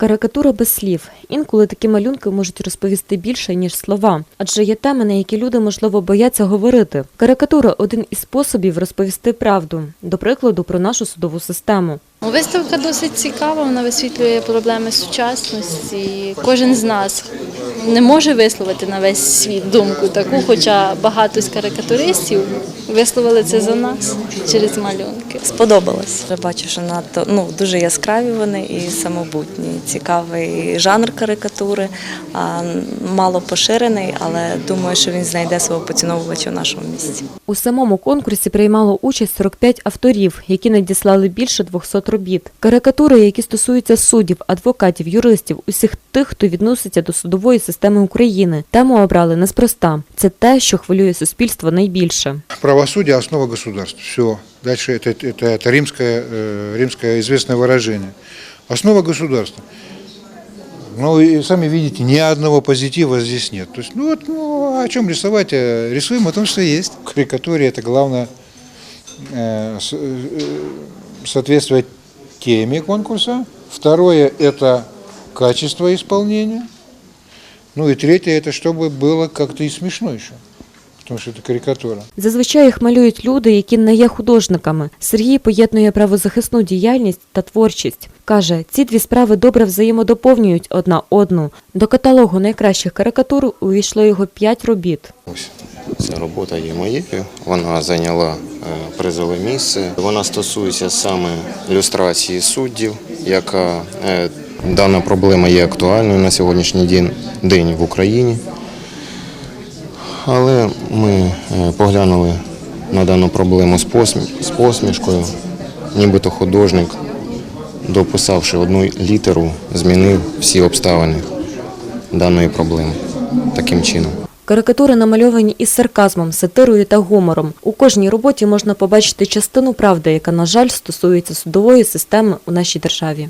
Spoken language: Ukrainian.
Карикатура без слів. Інколи такі малюнки можуть розповісти більше, ніж слова, адже є теми, на які люди, можливо, бояться говорити. Карикатура один із способів розповісти правду, до прикладу, про нашу судову систему. Ну, Виставка досить цікава, вона висвітлює проблеми сучасності. Кожен з нас не може висловити на весь світ думку таку, хоча багато з карикатуристів висловили це за нас через малюнки. Сподобалось. Я бачу, що надто ну дуже яскраві вони і самобутні. Цікавий жанр карикатури, а, мало поширений, але думаю, що він знайде свого поціновувача в нашому місті. У самому конкурсі приймало участь 45 авторів, які надіслали більше 200 робіт. Карикатури, які стосуються суддів, адвокатів, юристів, усіх тих, хто відноситься до судової системи України. Тему обрали неспроста. Це те, що хвилює суспільство найбільше. Правосудие – основа государства. Все. Дальше это, это, это римское, э, римское известное выражение. Основа государства. Ну и сами видите, ни одного позитива здесь нет. То есть, ну вот, ну, о чем рисовать? Э, Рисуем о том, что есть. В карикатуре это главное э, с- э, соответствовать теме конкурса. Второе – это качество исполнения. Ну и третье – это чтобы было как-то и смешно еще. Потому что это карикатура. Зазвичай їх малюють люди, які не є художниками. Сергій поєднує правозахисну діяльність та творчість. Каже, ці дві справи добре взаємодоповнюють одна одну. До каталогу найкращих карикатур увійшло його п'ять робіт. Ось ця робота є моєю. Вона зайняла е, призове місце. Вона стосується саме люстрації суддів, яка е, дана проблема є актуальною на сьогоднішній день, в Україні. Але ми е, поглянули на дану проблему з посмішкою, нібито художник, дописавши одну літеру, змінив всі обставини даної проблеми таким чином. Карикатури намальовані із сарказмом, сатирою та гумором. У кожній роботі можна побачити частину правди, яка, на жаль, стосується судової системи у нашій державі.